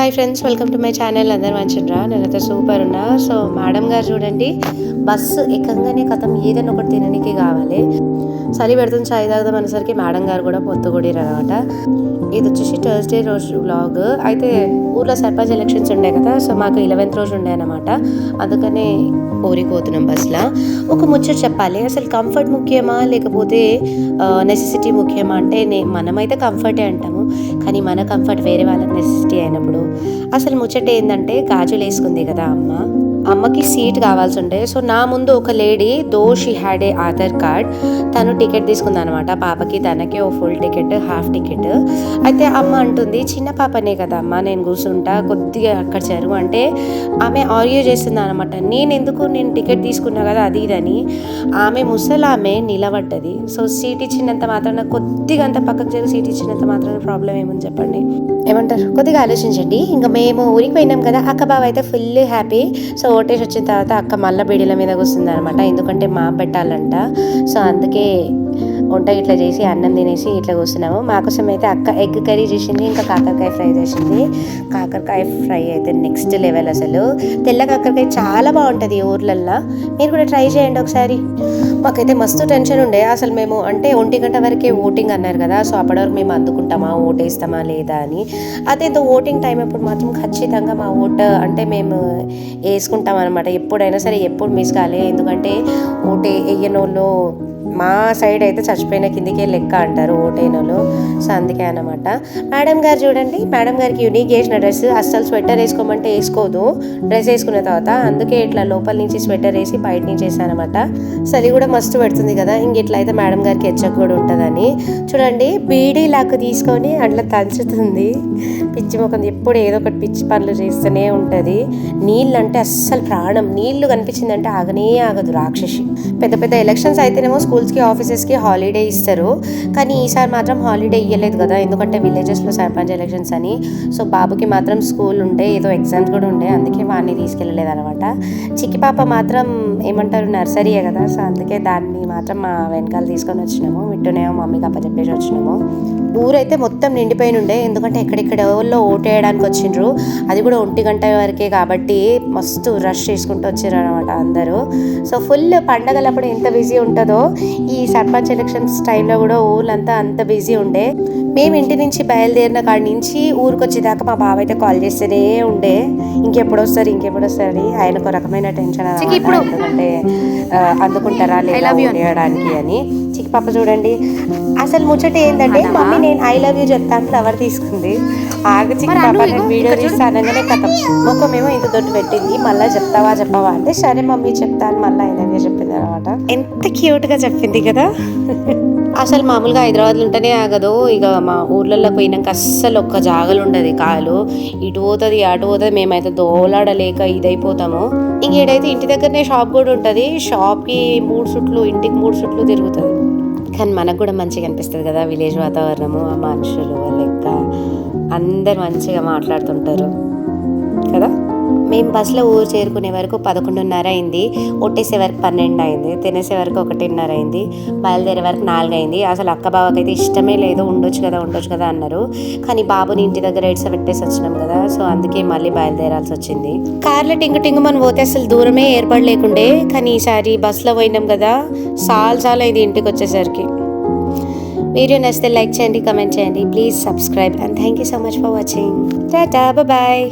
Hi friends welcome to my channel అందరు మంచిరా నేనైతే సూపర్ ఉన్నా. సో మేడం గారు చూడండి బస్సు ఎక్కగానే కథం ఏదైనా ఒకటి తినడానికి కావాలి. చలి పెడుతుంది చాయ్ తాగుదాం అనేసరికి మేడం గారు కూడా పొత్తుగుడిరు అనమాట ఇది వచ్చేసి థర్స్డే రోజు బ్లాగ్ అయితే ఊర్లో సర్పంచ్ ఎలక్షన్స్ ఉండే కదా సో మాకు ఇలెవెన్త్ రోజు ఉండే అనమాట అందుకనే ఊరికి బస్సులో ఒక ముచ్చట చెప్పాలి అసలు కంఫర్ట్ ముఖ్యమా? లేకపోతే నెసెసిటీ ముఖ్యమా? అంటే నే మనమైతే కంఫర్టే అంటాము కానీ మన కంఫర్ట్ వేరే వాళ్ళకి నెసెసిటీ అయినప్పుడు. అసలు ముచ్చట ఏంటంటే గాజులు వేసుకుంది కదా అమ్మ. అమ్మకి సీట్ కావాల్సి ఉండే సో నా ముందు ఒక lady though she had a Aadhaar card తను టికెట్ తీసుకుంది అనమాట పాపకి తనకి ఓ ఫుల్ టికెట్ హాఫ్ టికెట్. అయితే అమ్మ అంటుంది చిన్న పాపనే కదా అమ్మ నేను కూర్చుంటా కొద్దిగా అక్కడ చెరువు. అంటే ఆమె ఆర్గ్యూ చేస్తుంది అనమాట నేను ఎందుకు నేను టికెట్ తీసుకున్నా కదా అది ఇదని. ఆమె ముసలామె నిలబడ్డది. సో సీట్ ఇచ్చినంత మాత్రాన కొద్దిగా అంత పక్కకు జరిగి సీట్ ఇచ్చినంత మాత్రాన ప్రాబ్లం ఏముంది చెప్పండి. ఏమంటారు? కొద్దిగా ఆలోచించండి. ఇంకా మేము ఊరికి పోయినాం కదా అక్క బావ అయితే ఫుల్ హ్యాపీ. సో ఓటేసి వచ్చిన తర్వాత అక్క మళ్ళీ బిడిల మీద కూర్చుంది అనమాట ఎందుకంటే మా పెట్టాలంట. సో అందుకే వంట ఇట్లా చేసి అన్నం తినేసి ఇట్లా కూర్చున్నాము. మాకోసం అయితే అక్క ఎగ్ కర్రీ చేసింది ఇంకా కాకరకాయ ఫ్రై చేసింది. కాకరకాయ ఫ్రై అయితే నెక్స్ట్ లెవెల్ అసలు. తెల్ల కాకరకాయ చాలా బాగుంటుంది ఈ ఊర్లల్లో. మీరు కూడా ట్రై చేయండి ఒకసారి. మాకైతే మస్తు టెన్షన్ ఉండే. అసలు మేము అంటే ఒంటి గంట వరకే ఓటింగ్ అన్నారు కదా సో అప్పటి వరకు మేము అందుకుంటామా ఓటేస్తామా లేదా అని. అదేదో ఓటింగ్ టైం అప్పుడు మాత్రం ఖచ్చితంగా మా ఓట్ అంటే మేము వేసుకుంటాం అనమాట ఎప్పుడైనా సరే ఎప్పుడు మిస్ కాలే. ఎందుకంటే ఓటే వేయనోళ్ళు మా సైడ్ అయితే చచ్చిపోయిన కిందికే లెక్క అంటారు ఓటైనలు. సో అందుకే అనమాట మేడం గారు చూడండి మేడం గారికి యూనిక్ చేసిన డ్రెస్. అస్సలు స్వెటర్ వేసుకోమంటే వేసుకోదు. డ్రెస్ వేసుకున్న తర్వాత అందుకే ఇట్లా లోపల నుంచి స్వెటర్ వేసి బయట నుంచి వేసానమాట చలి కూడా మస్తు పెడుతుంది కదా. ఇంక ఇట్లా అయితే మేడం గారికి హెచ్చక కూడా ఉంటుందని. చూడండి బీడీ లాక్ తీసుకొని అట్లా తంచుతుంది పిచ్చి ముఖం ఎప్పుడు ఏదో ఒకటి పిచ్చి పనులు చేస్తూనే ఉంటుంది. నీళ్ళు అంటే అస్సలు ప్రాణం. నీళ్ళు కనిపించిందంటే ఆగనే ఆగదు రాక్షసి. పెద్ద పెద్ద ఎలక్షన్స్ అయితేనేమో స్కూల్స్కి ఆఫీసెస్కి హాలిడే హాలిడే ఇస్తారు. కానీ ఈసారి మాత్రం హాలిడే ఇవ్వలేదు కదా. ఎందుకంటే విలేజెస్లో సర్పంచ్ ఎలక్షన్స్ అని. సో బాబుకి మాత్రం స్కూల్ ఉండే ఏదో ఎగ్జామ్స్ కూడా ఉండే. అందుకే వాడిని తీసుకెళ్ళలేదు అనమాట. చిక్కి పాప మాత్రం ఏమంటారు నర్సరీయే కదా. సో అందుకే దాన్ని మాత్రం మా వెనకాల తీసుకొని వచ్చినాము. విట్టునేమో మమ్మీకి అప్ప చెప్పేసి వచ్చినాము. ఊరైతే మొత్తం నిండిపోయి ఉండే. ఎందుకంటే ఎక్కడెక్కడ ఎవరిలో ఓటేయడానికి వచ్చిండ్రు. అది కూడా ఒంటి గంట వరకే కాబట్టి మస్తు రష్ చేసుకుంటూ వచ్చారు అనమాట అందరూ. సో ఫుల్ పండగలప్పుడు ఎంత బిజీ ఉంటుందో ఈ సర్పంచ్ ఎలక్షన్ ఎలక్షన్స్ టైంలో కూడా ఊళ్ళంతా అంత బిజీ ఉండే. మేము ఇంటి నుంచి బయలుదేరిన కాడి నుంచి ఊరికి వచ్చేదాకా మా బావ అయితే కాల్ చేస్తేనే ఉండే. ఇంకెప్పుడు వస్తారు ఇంకెప్పుడు వస్తారు అని ఆయనకు రకమైన టెన్షన్. ఇప్పుడు. ఎందుకంటే అందుకుంటారా లేదా అని. చిక్కి పాప చూడండి అసలు ముచ్చట ఏంటంటే. మమ్మీ నేను ఐ లవ్ యూ చెప్తాను ఫ్లవర్ తీసుకుంది. ఆగు చిక్కి పాప నేను వీడియో ఇక్కడ తీసి అనగానే కథం. ముఖమేమో ఇంత దొడ్డు పెట్టింది మళ్ళీ చెప్తావా చెప్పవా అంటే సరే మమ్మీ చెప్తాను మళ్ళీ ఐ లవ్ యూ చెప్పింది అనమాట. ఎంత క్యూట్గా చెప్పింది కదా. అసలు మామూలుగా హైదరాబాద్లో ఉంటేనే ఆగదు. ఇక మా ఊర్లలో పోయినాక అస్సలు ఒక్క జాగలు ఉండదు. కాలు ఇటు పోతుంది అటు పోతుంది. మేమైతే దోలాడలేక ఇదైపోతాము. ఇంకేడైతే ఇంటి దగ్గరనే షాప్ కూడా ఉంటుంది. షాప్కి మూడు సుట్లు ఇంటికి మూడు సుట్లు తిరుగుతుంది. కానీ మనకు కూడా మంచిగా అనిపిస్తుంది కదా విలేజ్ వాతావరణము ఆ మనుషులు లెక్క అందరు మంచిగా మాట్లాడుతుంటారు కదా? మేము బస్సులో ఊరు చేరుకునే వరకు పదకొండున్నర అయింది ఒట్టేసే వరకు పన్నెండు అయింది తినేసే వరకు ఒకటిన్నర అయింది బయలుదేరే వరకు నాలుగు అయింది. అసలు అక్క బావకైతే ఇష్టమే లేదు ఉండొచ్చు కదా ఉండొచ్చు కదా అన్నారు. కానీ బాబుని ఇంటి దగ్గర ఎడ్స పెట్టేసి వచ్చినాం కదా సో అందుకే మళ్ళీ బయలుదేరాల్సి వచ్చింది. కార్లో టింగు టింగు మనం పోతే అసలు దూరమే ఏర్పడలేకుండే కానీ ఈసారి బస్సులో పోయినాం కదా సాల్ సాల్ అయింది ఇంటికి వచ్చేసరికి. వీడియో నచ్చితే లైక్ చేయండి కమెంట్ చేయండి please subscribe and thank you so much for watching. Tata bye.